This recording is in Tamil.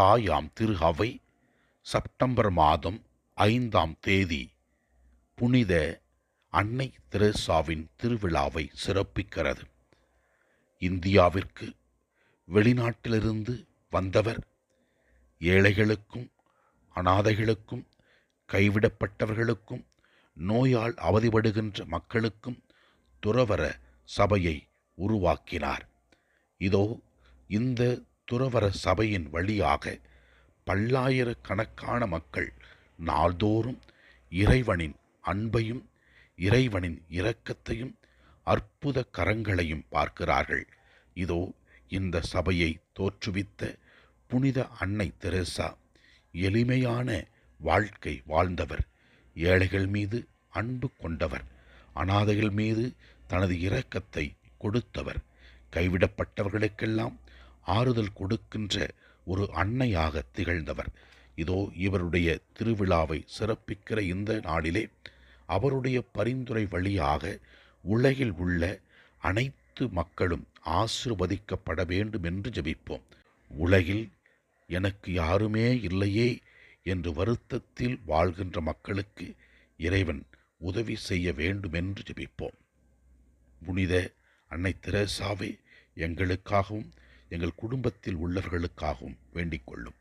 தாயாம் திரு அவை செப்டம்பர் மாதம் ஐந்தாம் தேதி புனித அன்னை தெரேசாவின் திருவிழாவை சிறப்பிக்கிறது. இந்தியாவிற்கு வெளிநாட்டிலிருந்து வந்தவர். ஏழைகளுக்கும் அனாதைகளுக்கும் கைவிடப்பட்டவர்களுக்கும் நோயால் அவதிப்படுகின்ற மக்களுக்கும் துறவர சபையை உருவாக்கினார். இதோ இந்த துறவர சபையின் வழியாக பல்லாயிரக்கணக்கான மக்கள் நாள்தோறும் இறைவனின் அன்பையும் இறைவனின் இரக்கத்தையும் அற்புத கரங்களையும் பார்க்கிறார்கள். இதோ இந்த சபையை தோற்றுவித்த புனித அன்னை தெரேசா எளிமையான வாழ்க்கை வாழ்ந்தவர். ஏழைகள் மீது அன்பு கொண்டவர். அனாதைகள் மீது தனது இரக்கத்தை கொடுத்தவர். கைவிடப்பட்டவர்களுக்கெல்லாம் ஆறுதல் கொடுக்கின்ற ஒரு அன்னையாக திகழ்ந்தவர். இதோ இவருடைய திருவிழாவை சிறப்பிக்கிற இந்த நாளிலே அவருடைய பரிந்துரை வழியாக உலகில் உள்ள அனைத்து மக்களும் ஆசிர்வதிக்கப்பட வேண்டும் என்று ஜெபிப்போம். உலகில் எனக்கு யாருமே இல்லையே என்று வருத்தத்தில் வாழ்கின்ற மக்களுக்கு இறைவன் உதவி செய்ய வேண்டும் என்று ஜெபிப்போம். புனித அன்னை திரேசாவே எங்களுக்காகவும் எங்கள் குடும்பத்தில் உள்ளவர்களுக்காகவும் வேண்டிக் கொள்ளும்.